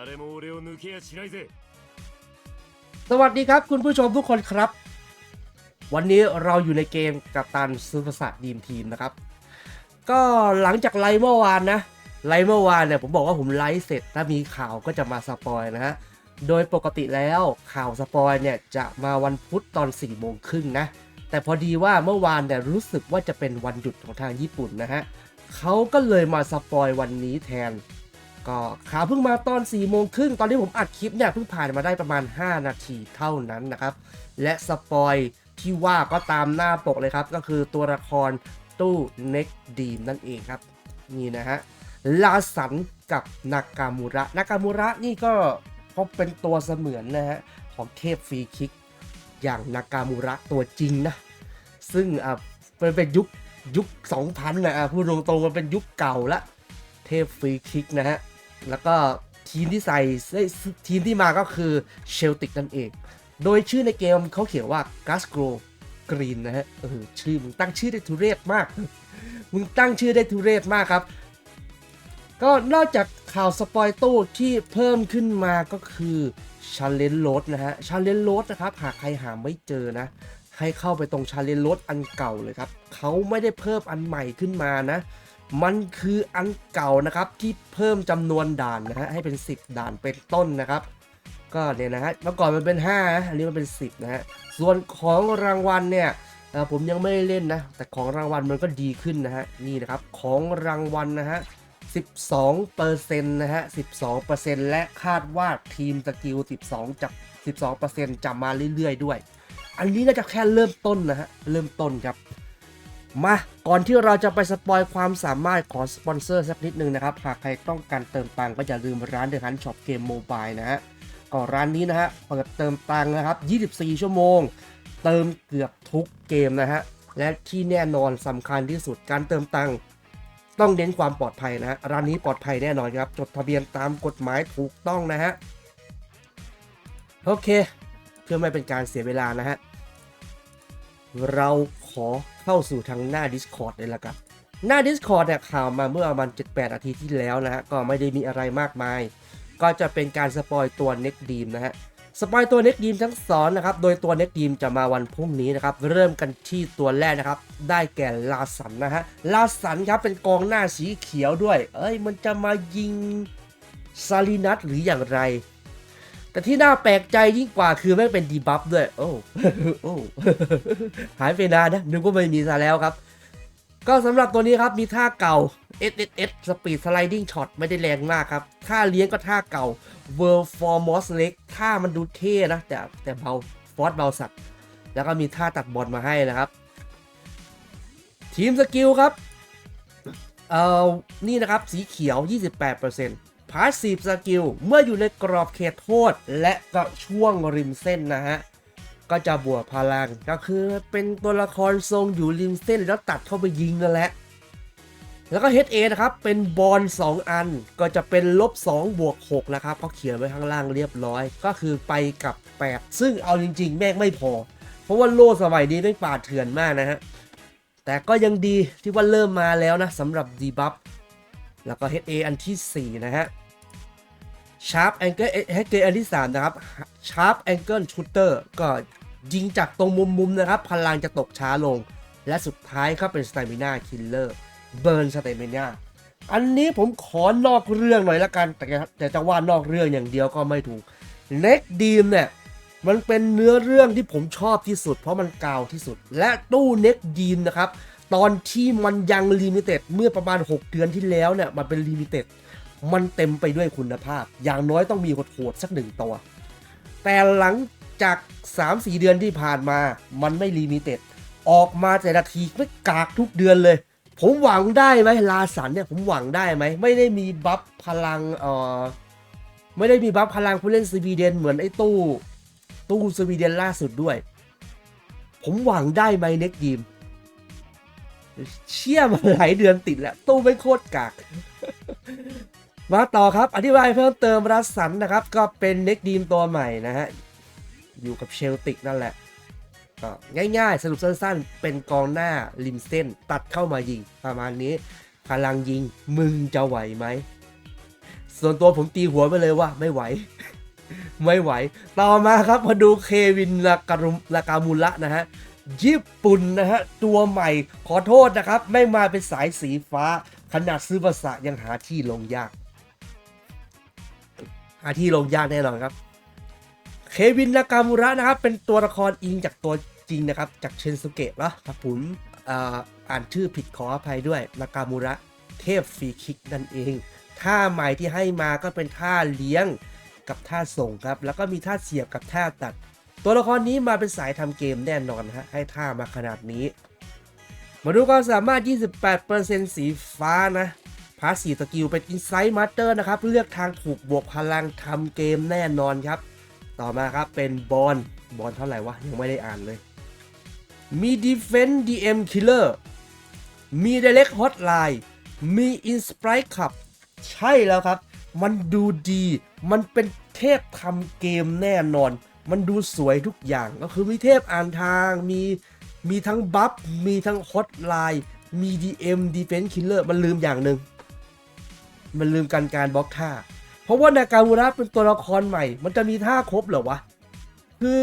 誰も俺を抜けやしないぜ สวัสดีครับคุณผู้ชมทุกคนครับ วันนี้เราอยู่ในเกมกัปตันซูเปอร์สัตดีมทีมนะครับ ก็หลังจากไลฟ์เมื่อวานนะ ไลฟ์เมื่อวานเนี่ยผมบอกว่าผมไลฟ์เสร็จถ้ามีข่าวก็จะมาสปอยนะฮะ โดยปกติแล้วข่าวสปอยเนี่ยจะมาวันพุธตอน4ี่โมงครึ่งนะ แต่พอดีว่าเมื่อวานเนี่ยรู้สึกว่าจะเป็นวันหยุดของทางญี่ปุ่นนะฮะเขาก็เลยมาสปอยวันนี้แทน ก็ข่าวเพิ่งมาตอน4ี่โมงครึ่งตอนที่ผมอัดคลิปเนี่ยเพิ่งผ่านมาได้ประมาณ 5 นาทีเท่านั้นนะครับ และสปอยที่ว่าก็ตามหน้าปกเลยครับ ก็คือตัวละครตู้เน็กดีมนั่นเองครับ นี่นะฮะลาสันกับนากามูระนากามูระนี่ก็เขาเป็นตัวเสมือนนะฮะของเทพฟรีคิก อย่างนากามูระตัวจริงนะ ซึ่งอะเป็นเป็นยุคยุค 2000นะอะพูดตรงๆมันเป็นยุคเก่าละเทพฟรีคิกนะฮะ แล้วก็ทีมที่ใส่ทีมที่มาก็คือเชลติกนั่นเอง โดยชื่อในเกมเขาเขียนว่า g a s g r o Green นะฮะเออชื่อมึงตั้งชื่อได้ทุเรศมาก มึงตั้งชื่อได้ทุเรศมากครับ ก็นอกจากข่าวสปอยตู้ที่เพิ่มขึ้นมาก็คือชาเลนโรดนะฮะชาเลนโรดนะครับ หากใครหาไม่เจอนะ ให้เข้าไปตรงชาเลนโรดอันเก่าเลยครับ เขาไม่ได้เพิ่มอันใหม่ขึ้นมานะ มันคืออันเก่านะครับที่เพิ่มจำนวนด่านนะฮะให้เป็น 10 ด่านเป็นต้นนะครับ ก็เนี่ยนะฮะเมื่อก่อนมันเป็น5นะอันนี้มันเป็น 10นะฮะส่วนของรางวัลเนี่ยผมยังไม่ได้เล่นนะ แต่ของรางวัลมันก็ดีขึ้นนะฮะนี่นะครับของรางวัลนะฮะ12%นะฮะ 12%และคาดว่าทีมสกิล 12จาก12%จะมาเรื่อยๆด้วย อันนี้น่าจะแค่เริ่มต้นนะฮะ เริ่มต้นครับ มาก่อนที่เราจะไปสปอยความสามารถของสปอนเซอร์สักนิดนึงนะครับ หากใครต้องการเติมตังก็อย่าลืมร้านเดอะฮันช็อปเกมโมบายนะฮะก็ร้านนี้นะฮะเปิดเติมตังนะครับ 24 ชั่วโมง เติมเกือบทุกเกมนะฮะและที่แน่นอนสำคัญที่สุดการเติมตังต้องเน้นความปลอดภัยนะฮะร้านนี้ปลอดภัยแน่นอนครับ จดทะเบียนตามกฎหมายถูกต้องนะฮะโอเค เพื่อไม่เป็นการเสียเวลานะฮะ เราขอเข้าสู่ทางหน้า Discord เลยละกัน หน้า Discord เนี่ยข่าวมาเมื่อประมาณ 7-8นาทีที่แล้วนะฮะ ก็ไม่ได้มีอะไรมากมาย ก็จะเป็นการสปอยตัว Neck Deem นะฮะ สปอยตัว Neck Deem ทั้งสองนะครับ โดยตัว Neck Deem จะมาวันพรุ่งนี้นะครับ เริ่มกันที่ตัวแรกนะครับ ได้แก่ลาสันนะฮะ ลาสันครับเป็นกองหน้าสีเขียวด้วย เอ้ยมันจะมายิงซาลินัทหรืออย่างไร แต่ที่น่าแปลกใจยิ่งกว่าคือแม่งเป็นดีบัฟด้วย โอ้โอ้หายไปนานนะ นึกว่าไม่มีซะแล้วครับ ก็สำหรับตัวนี้ครับมีท่าเก่า S S S Speed Sliding Shot ไม่ได้แรงมากครับ ท่าเลี้ยงก็ท่าเก่า World for Moss Leg ท่ามันดูเท่นะ แต่แต่เบาฟอสเบาสัตว์แล้วก็มีท่าตัดบอลมาให้นะครับ ทีมสกิลครับ เอ่อ นี่นะครับ สีเขียว 28% พาสซีฟสกิลเมื่ออยู่ในกรอบเขตโทษ และก็ช่วงริมเส้นนะฮะ ก็จะบวกพลังก็คือเป็นตัวละครทรงอยู่ริมเส้นแล้วตัดเข้าไปยิงนั่นแหละ แล้วก็ HA นะครับ เป็นบอล2อันก็จะเป็นลบ2บวก6นะครับเขาเขียนไว้ข้างล่างเรียบร้อย ก็คือไปกับ 8 ซึ่งเอาจริง ๆ แม่งไม่พอ เพราะว่าโล่สมัยนี้ไม่ป่าดเถื่อนมากนะฮะแต่ก็ยังดีที่ว่าเริ่มมาแล้วนะสำหรับดีบัฟแล้วก็ HA อันที่ 4 นะฮะ Sharp Angle HA อันที่3นะครับ Sharp Angle Shooter ก็ยิงจากตรงมุมๆนะครับ พลังจะตกช้าลง และสุดท้ายก็เป็น Stamina Killer Burn Stamina อันนี้ผมขอนอกเรื่องหน่อยละกัน แต่แต่จะว่านอกเรื่องอย่างเดียวก็ไม่ถูก Neck Deem เนี่ยมันเป็นเนื้อเรื่องที่ผมชอบที่สุด เพราะมันกาวที่สุด และตู้ Neck Deem นะครับ ตอนที่มันยังลิมิเต็ดเมื่อประมาณ 6 เดือนที่แล้วเนี่ยมันเป็นลิมิเต็ด มันเต็มไปด้วยคุณภาพ อย่างน้อยต้องมีโหดๆสักหนึ่งตัว แต่หลังจาก 3-4 เดือนที่ผ่านมา มันไม่ลิมิเต็ด ออกมาแต่ละทีไม่กากทุกเดือนเลย ผมหวังได้ไหมลาสันเนี่ยผมหวังได้ไหม ไม่ได้มีบัฟพลังเอ่อไม่ได้มีบัฟพลังผู้เล่นสวีเดนเหมือนไอ้ตู้ ตู้สวีเดนล่าสุดด้วย ผมหวังได้ไหมเน็กดีมเชี่ยมาหลายเดือนติดแล้ว ตู้ไม่โคตรกาก มาต่อครับ อธิบายเพิ่มเติมรัสสันนะครับ ก็เป็นเน็กดีมตัวใหม่นะฮะ อยู่กับเชลติกนั่นแหละ ก็ง่ายๆ สรุปสั้นๆ เป็นกองหน้าริมเส้น ตัดเข้ามายิง ประมาณนี้ พลังยิงมึงจะไหวไหม ส่วนตัวผมตีหัวไปเลยว่าไม่ไหว ไม่ไหว ต่อมาครับมาดูเควินลากามุลากามุระนะฮะญี่ปุ่นนะฮะ ตัวใหม่ขอโทษนะครับ ไม่มาเป็นสายสีฟ้า ขนาดซื้อภาษายังหาที่ลงยาก หาที่ลงยากแน่นอนครับ เควินนากามูระนะครับ เป็นตัวละครอิงจากตัวจริงนะครับ จากเชนสุเกะเนาะครับผมอ่าอ่านชื่อผิดขออภัยด้วยนากามูระเทพฟรีคิกนั่นเองท่าใหม่ที่ให้มาก็เป็นท่าเลี้ยงกับท่าส่งครับ แล้วก็มีท่าเสียบกับท่าตัด ตัวละครนี้มาเป็นสายทำเกมแน่นอนฮะให้ท่ามาขนาดนี้ มาดูความสามารถ 28%สีฟ้านะ พาสีสกิลเป็น Insight Master นะครับ เลือกทางถูกบวกพลังทำเกมแน่นอนครับ ต่อมาครับเป็นบอลบอลเท่าไหร่วะ ยังไม่ได้อ่านเลย มี Defense DM Killer มี Direct Hotline มี Inspire ขับ ใช่แล้วครับ มันดูดี มันเป็นเทพทำเกมแน่นอน มันดูสวยทุกอย่างก็คือมีเทพอ่านทางมีมีทั้งบัฟมีทั้งฮอตไลน์มี DM Defense Killer มันลืมอย่างหนึ่ง มันลืมการการบล็อกท่า เพราะว่านากามูระเป็นตัวละครใหม่ มันจะมีท่าครบเหรอวะ คือ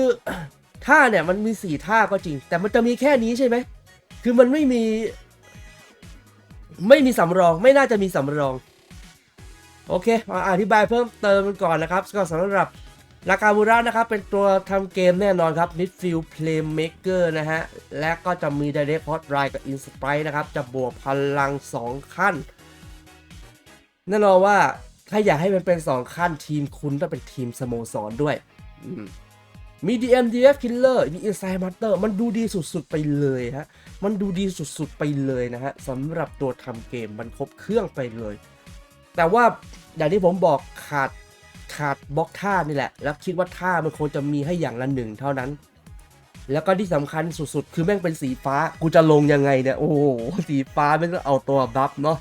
ท่าเนี่ยมันมีสี่ท่าก็จริง แต่มันจะมีแค่นี้ใช่ไหม คือมันไม่มี ไม่มีสำรอง ไม่น่าจะมีสำรอง โอเคมาอธิบายเพิ่มเติมกันก่อนนะครับ ก็สำหรับนากามูระนะครับ เป็นตัวทำเกมแน่นอนครับ Midfield Playmaker นะฮะ และก็จะมี Direct Hotline กับ Inspire นะครับ จะบวกพลัง 2 ขั้น แน่นอนว่าถ้าอยากให้มันเป็น2ขั้นทีมคุณต้องเป็นทีมสโมสรด้วยอืมมี DM DF Killer มี Inside Master มันดูดีสุดๆไปเลยฮะ มันดูดีสุดๆไปเลยนะฮะสำหรับตัวทำเกมมันครบเครื่องไปเลย แต่ว่าอย่างที่ผมบอกขาดขาดบล็อกท่านี่แหละ แล้วคิดว่าท่ามันควรจะมีให้อย่างละหนึ่งเท่านั้น แล้วก็ที่สำคัญสุดๆ คือแม่งเป็นสีฟ้า กูจะลงยังไงเนี่ย โอ้โห สีฟ้าไม่ต้องเอาตัวบัฟเนาะ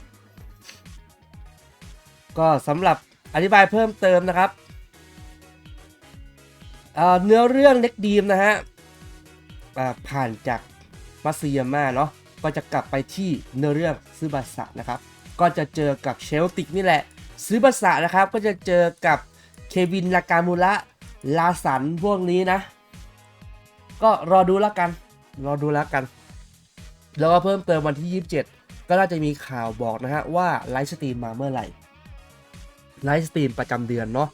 ก็สำหรับอธิบายเพิ่มเติมนะครับเเนื้อเรื่องเล็กดีมนะฮะผ่านจากมัสยาม่าเนาะก็จะกลับไปที่เนื้อเรื่องซึบาสะนะครับ ก็จะเจอกับเชลติกนี่แหละซึบาสะนะครับ ก็จะเจอกับเควินลากามูระลาสันพวกนี้นะ ก็รอดูแล้วกัน รอดูแล้วกัน แล้วก็เพิ่มเติมวันที่ 27 ก็น่าจะมีข่าวบอกนะฮะว่าไลฟ์สตรีมมาเมื่อไหร่ ไลฟ์สตรีมประจำเดือนเนาะ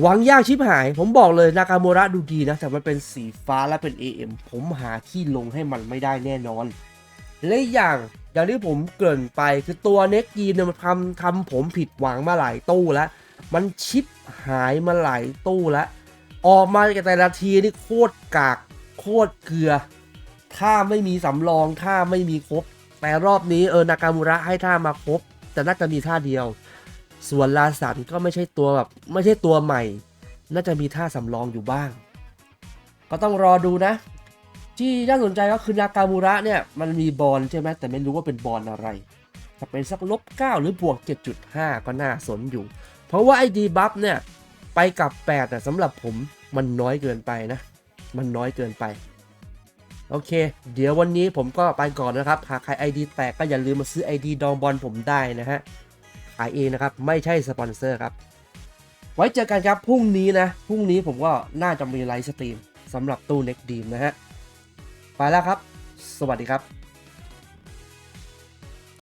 หวังยากชิบหาย ผมบอกเลยนากาโมระดูดีนะ แต่มันเป็นสีฟ้าและเป็น AM ผมหาที่ลงให้มันไม่ได้แน่นอน และอย่างอย่างที่ผมเกริ่นไปคือตัวเน็กยีนเนี่ยมันทำทำผมผิดหวังมาหลายตู้แล้ว มันชิปหายมาหลายตู้แล้ว ออกมาแต่ละทีนี่โคตรกาก โคตรเกลือ ถ้าไม่มีสำรองถ้าไม่มีครบ แต่รอบนี้เออนากามูระให้ท่ามาครบ แต่น่าจะมีท่าเดียว ส่วนลาสันก็ไม่ใช่ตัวแบบไม่ใช่ตัวใหม่ น่าจะมีท่าสำรองอยู่บ้าง ก็ต้องรอดูนะ ที่น่าสนใจก็คือนากามูระเนี่ย มันมีบอลใช่ไหมแต่ไม่รู้ว่าเป็นบอลอะไรจะเป็นสักลบ9หรือบวก 7.5 ก็น่าสนอยู่ เพราะว่าไอ้ดีบัฟเนี่ย ไปกับ8แต่สำหรับผมมันน้อยเกินไปนะ มันน้อยเกินไป โอเค เดี๋ยววันนี้ผมก็ไปก่อนนะครับ หากใคร ID แตกก็อย่าลืมมาซื้อ ID ดองบอลผมได้นะฮะ ขายเองนะครับ ไม่ใช่สปอนเซอร์ครับ ไว้เจอกันครับพรุ่งนี้นะพรุ่งนี้ผมก็น่าจะมีไลฟ์สตรีมสำหรับตู้เน็กดีมนะฮะ ไปแล้วครับ สวัสดีครับ